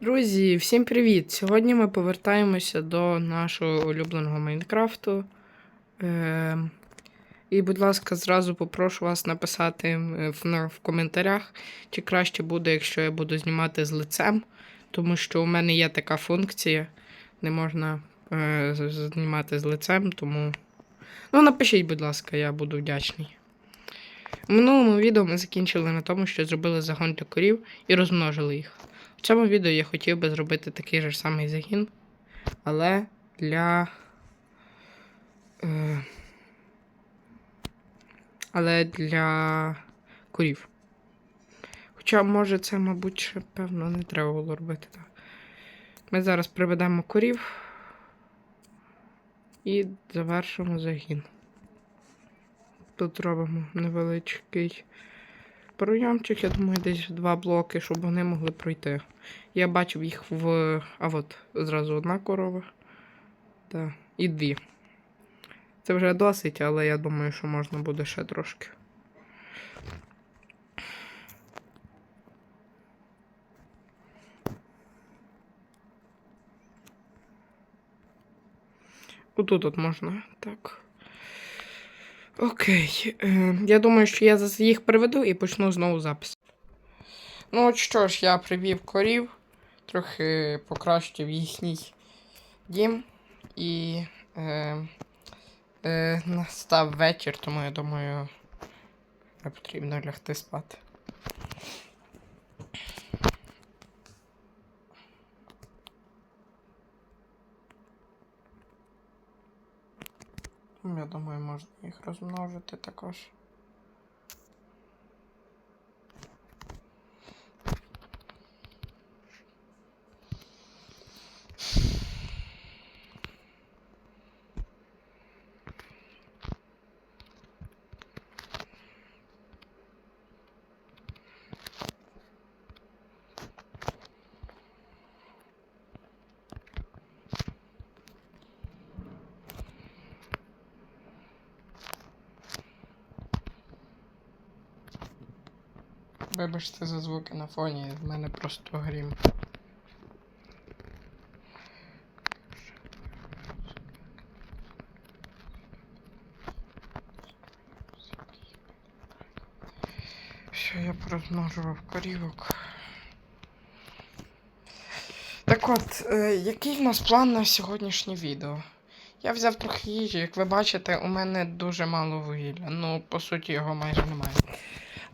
Друзі, всім привіт! Сьогодні ми повертаємося до нашого улюбленого Майнкрафту. Е, і, будь ласка, зразу попрошу вас написати в, в коментарях, чи краще буде, якщо я буду знімати з лицем, тому що у мене є така функція, не можна е, знімати з лицем, тому. Ну, напишіть, будь ласка, я буду вдячний. У минулому відео ми закінчили на тому, що зробили загон для корів і розмножили їх. В цьому відео я хотів би зробити такий же самий загін, але для. Е, але для курів. Хоча, може, це, мабуть, ще, певно, не треба було робити так. Ми зараз приведемо курів і завершимо загін. Тут робимо невеличкий пройомчик, я думаю, десь два блоки, щоб вони могли пройти. Я бачив їх в. А от зразу одна корова. Та, і дві. Це вже досить, але я думаю, що можна буде ще трошки. Отут от можна, так. Окей. Е, я думаю, що я їх приведу і почну знову запис. Ну, от що ж, я привів корів, трохи покращив їхній дім і е, е, настав вечір, тому я думаю, не потрібно лягти спати. Я думаю, можна їх розмножити також. Вибачте за звуки на фоні, в мене просто грім. Що я порозмножував корівок. Так от, е, який в нас план на сьогоднішнє відео? Я взяв трохи їжі, як ви бачите, у мене дуже мало вугілля. Ну, по суті, його майже немає.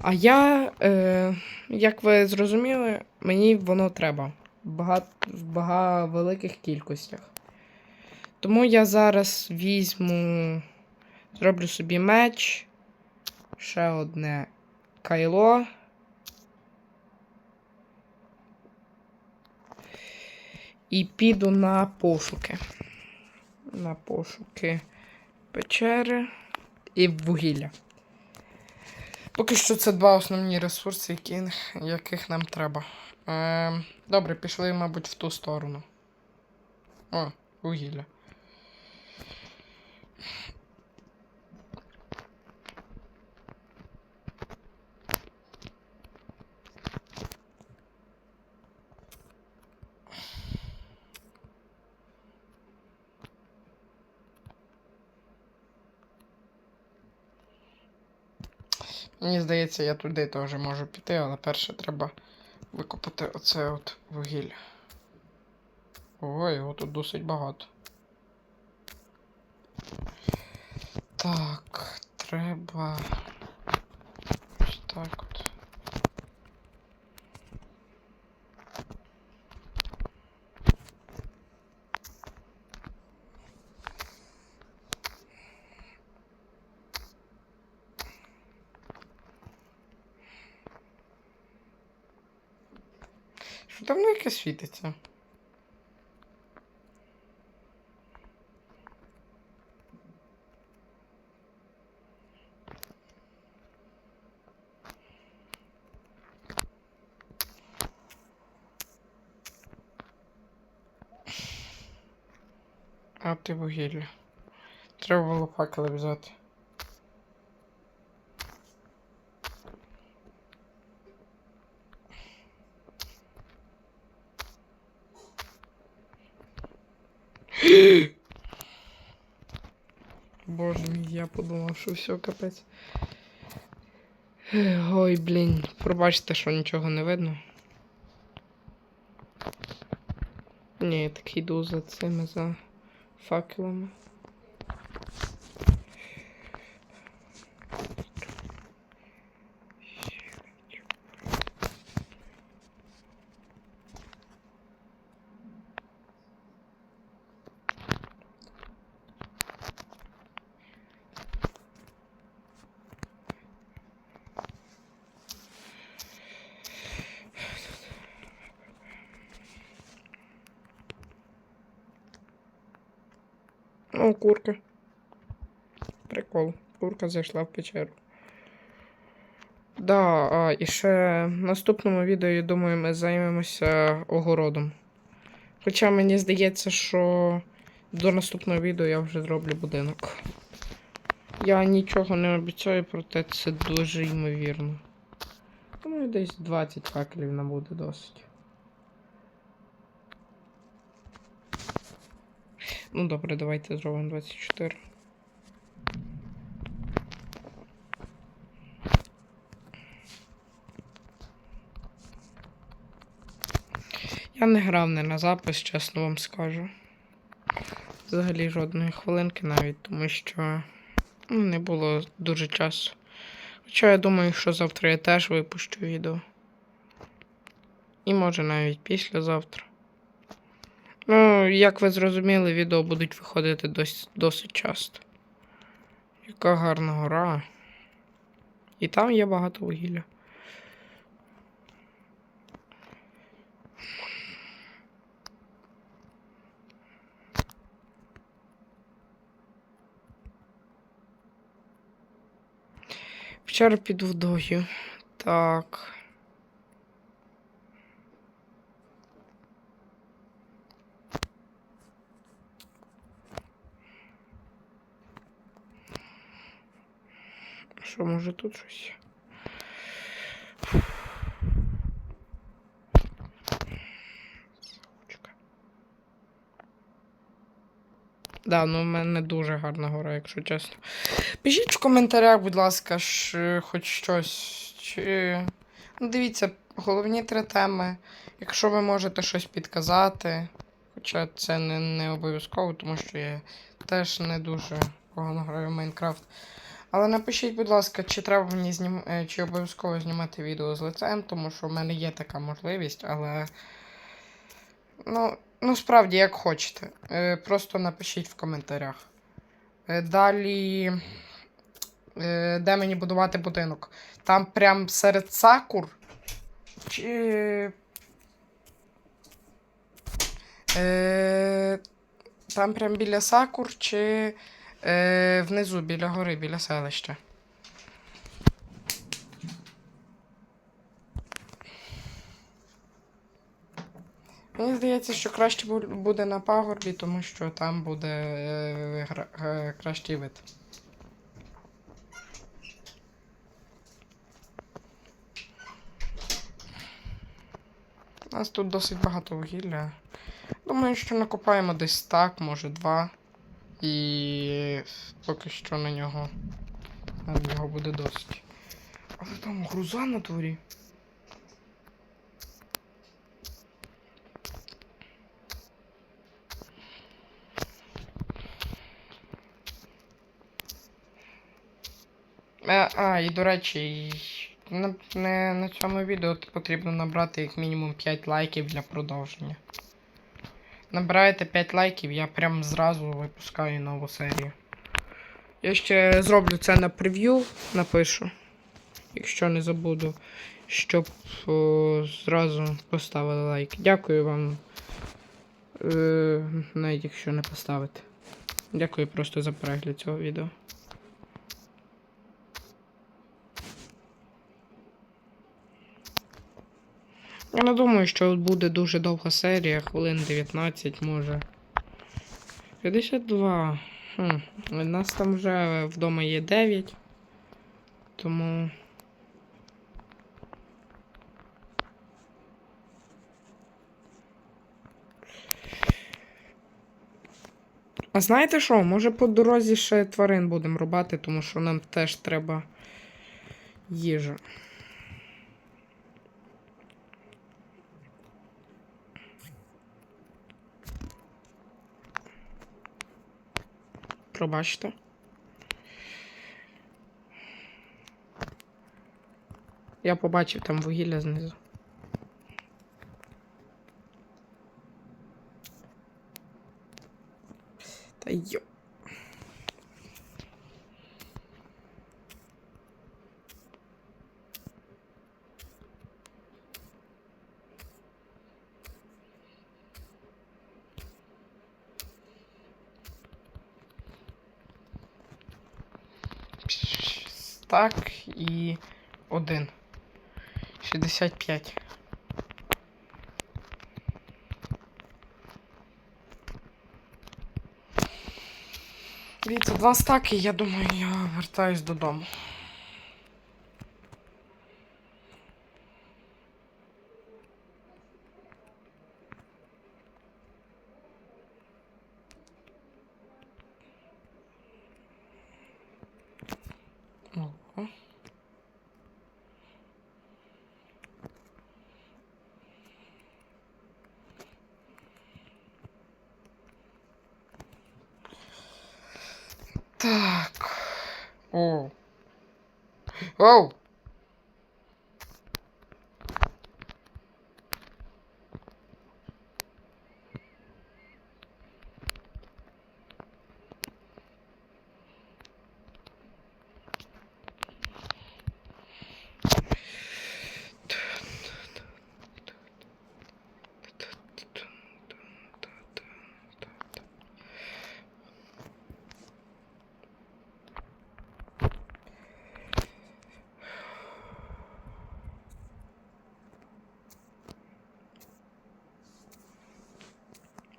А я, е, як ви зрозуміли, мені воно треба багат, в бага великих кількостях. Тому я зараз візьму, зроблю собі меч, ще одне кайло. І піду на пошуки. На пошуки печери і вугілля. Поки що це два основні ресурси, які, яких нам треба. Е, добре, пішли, мабуть, в ту сторону. О, вугілля. Мені здається, я туди теж можу піти, але перше треба викопати оце от вугілля. Ой, його тут досить багато. Так, треба. Ось так от. Там яке світиться? А ти вугілля. Треба було факели взяти. Боже мій, я подумав, що все, капець. Ой, блін, пробачте, що нічого не видно. Ні, я так йду за цими за факелами. О, курка. Прикол. Курка зайшла в печеру. Да, а, і ще в наступному відео, я думаю, ми займемося огородом. Хоча мені здається, що до наступного відео я вже зроблю будинок. Я нічого не обіцяю, проте це дуже ймовірно. Думаю, десь 20 факелів нам буде досить. Ну добре, давайте зробимо 24. Я не грав не на запис, чесно вам скажу. Взагалі жодної хвилинки навіть, тому що ну, не було дуже часу. Хоча я думаю, що завтра я теж випущу відео. І може навіть післязавтра. Ну, як ви зрозуміли, відео будуть виходити досить, досить часто. Яка гарна гора. І там є багато вугілля. Вчора під водою. Так. Що, може тут щось? Да, ну в мене дуже гарна гора, якщо чесно. Пишіть в коментарях, будь ласка, ж, хоч щось. Чи... Ну, дивіться, головні три теми. Якщо ви можете щось підказати. Хоча це не, не обов'язково, тому що я теж не дуже погано граю в Майнкрафт. Але напишіть, будь ласка, чи треба мені знім... е, чи обов'язково знімати відео з лицем, тому що в мене є така можливість, але. Ну, ну справді, як хочете. Е, Просто напишіть в коментарях. Е, Далі. Де мені будувати будинок? Там прям серед сакур. Чи. Там прям біля сакур, чи е, внизу, біля гори, біля селища. Мені здається, що краще буде на пагорбі, тому що там буде е, гра- е, кращий вид. У нас тут досить багато вугілля. Думаю, що накопаємо десь так, може два. І поки що на нього. На нього буде досить. Але там груза на дворі. Е, А, і до речі, на, не, на цьому відео потрібно набрати як мінімум 5 лайків для продовження. Набираєте 5 лайків, я прям зразу випускаю нову серію. Я ще зроблю це на прев'ю, напишу. Якщо не забуду, щоб о, зразу поставили лайк. Дякую вам. Е, навіть якщо не поставити. Дякую просто за перегляд цього відео. Я не думаю, що буде дуже довга серія, хвилин 19 може. 52. Хм. У нас там вже вдома є 9. Тому. А знаєте що? Може по дорозі ще тварин будемо рубати, тому що нам теж треба їжа. Пробачте. Я побачив там вугілля знизу. Та йо. Так і один. 65. Дивіться, два стаки, я думаю, я вертаюсь додому. Ого. Так. О. Оу.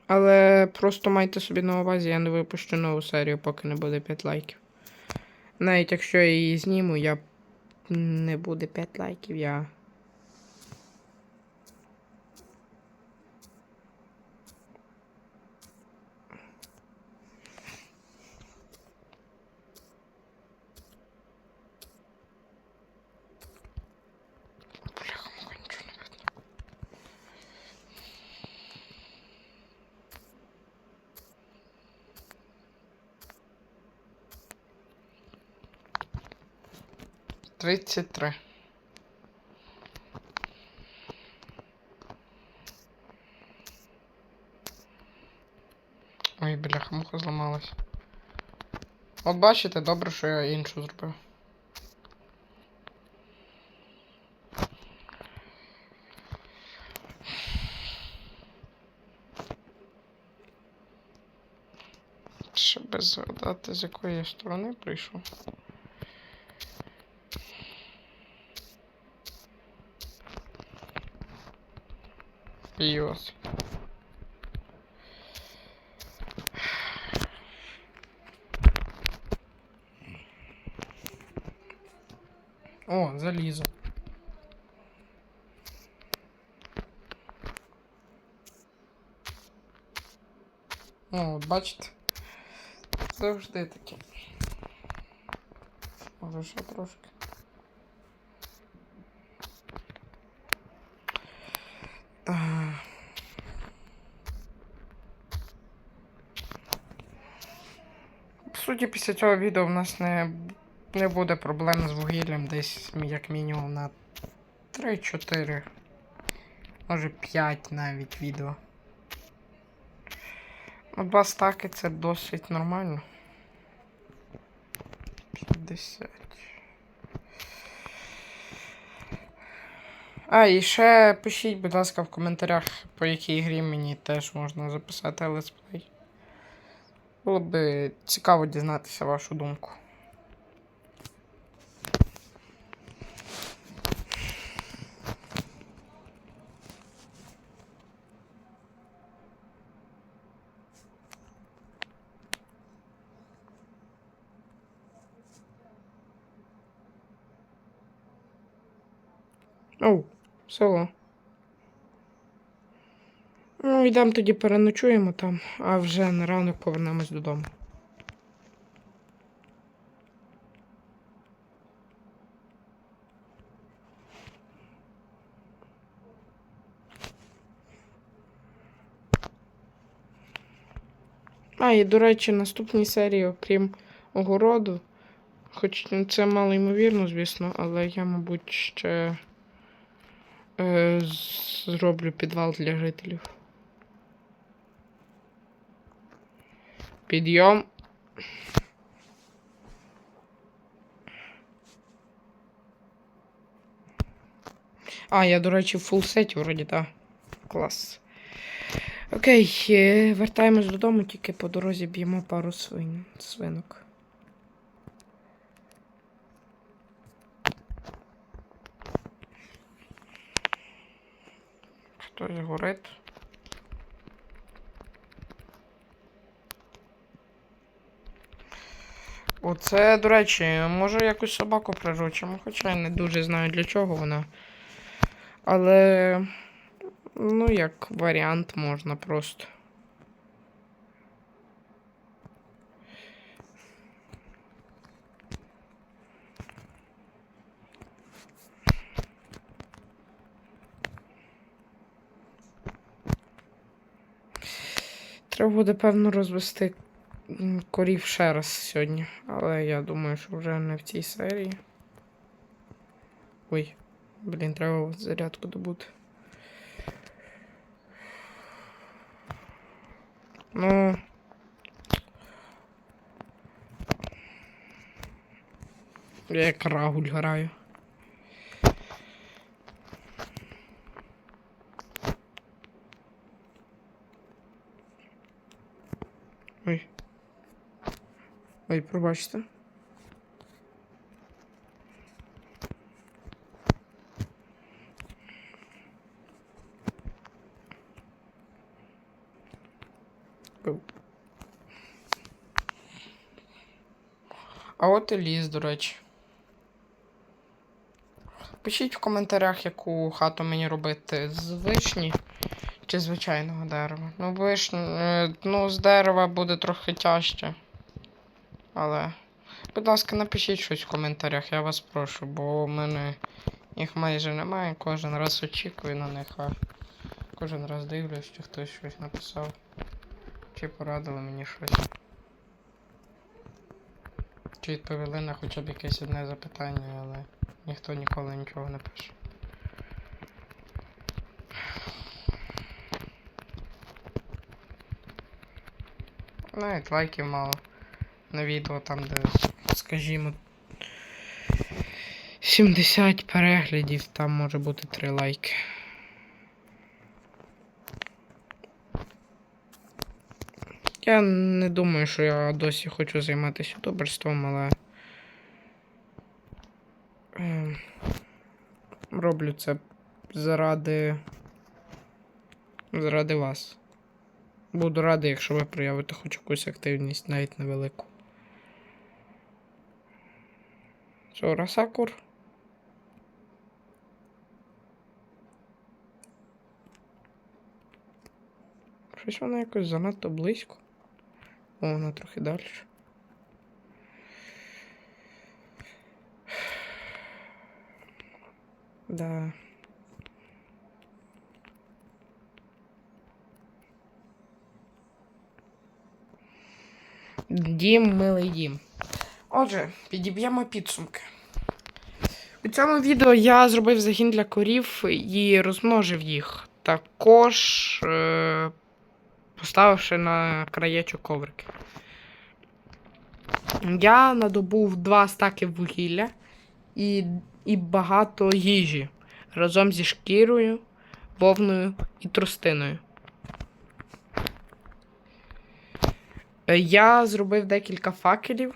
Але просто майте собі на увазі, я не випущу нову серію, поки не буде 5 лайків. Навіть якщо я її зніму, я не буде 5 лайків, я. 33. Ой, бляха, муха зламалась. От бачите, добре, що я іншу зробив. Щоб згадати, з якої сторони прийшов. Йос. О, залізо. О, от бачите? Завжди таке. Може ще трошки. Суті, після цього відео в нас не, не буде проблем з вугіллям десь як мінімум на 3-4, може 5 навіть відео. Ну, два стаки це досить нормально. 50. А, і ще пишіть, будь ласка, в коментарях, по якій грі мені теж можна записати летсплей. Було б цікаво дізнатися вашу думку. Оу, село. Ну, йдемо тоді переночуємо там, а вже на ранок повернемось додому. А, і до речі, наступній серії, окрім огороду, хоч це мало ймовірно, звісно, але я, мабуть, ще е, зроблю підвал для жителів. Підйом. А, я, до речі, в фулсеті вроді, так. Клас. Окей, е, вертаємось додому, тільки по дорозі б'ємо пару свин... свинок. Хтось горить. Оце, до речі, може якусь собаку приручимо, хоча я не дуже знаю для чого вона. Але. Ну, як варіант можна просто. Треба буде, певно, розвести корів ще раз сьогодні. Але я думаю, що вже не в цій серії. Ой, блін, треба зарядку добути. Ну. Я як рагуль граю. Ой. Ой, пробачте. А от і ліс, до речі. Пишіть в коментарях, яку хату мені робити з вишні чи звичайного дерева. Ну, вишні, е, ну, з дерева буде трохи тяжче. Але. Будь ласка, напишіть щось в коментарях, я вас прошу, бо в мене їх майже немає. Кожен раз очікую на них, а кожен раз дивлюсь, чи хтось щось написав. Чи порадили мені щось. Чи відповіли на хоча б якесь одне запитання, але ніхто ніколи нічого не пише. Навіть лайків мало на відео там, де, скажімо, 70 переглядів, там може бути 3 лайки. Я не думаю, що я досі хочу займатися ютуберством, але. ем, Роблю це заради. Заради вас. Буду радий, якщо ви проявите хоч якусь активність, навіть невелику. Що, Расакур? Щось воно якось занадто близько. О, вона трохи далі. Да. Дім, милий дім. Отже, підіб'ємо підсумки. У цьому відео я зробив загін для корів і розмножив їх. Також е, поставивши на краєчок коврики. Я надобув два стаки вугілля і, і багато їжі разом зі шкірою, вовною і тростиною. Е, Я зробив декілька факелів.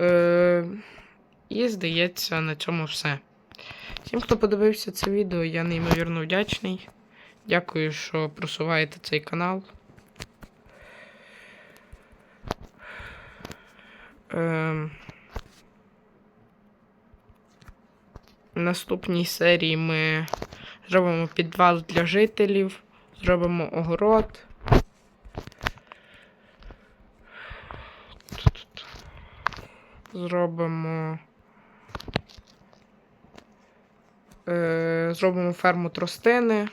Е, і, здається, на цьому все. Всім, хто подивився це відео, я неймовірно вдячний. Дякую, що просуваєте цей канал. Ем... В наступній серії ми зробимо підвал для жителів, зробимо огород. Зробимо. Е, зробимо ферму тростини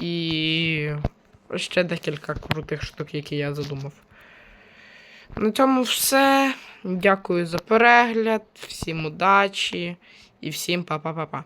і ще декілька крутих штук, які я задумав. На цьому все. Дякую за перегляд, всім удачі і всім па-па-па-па.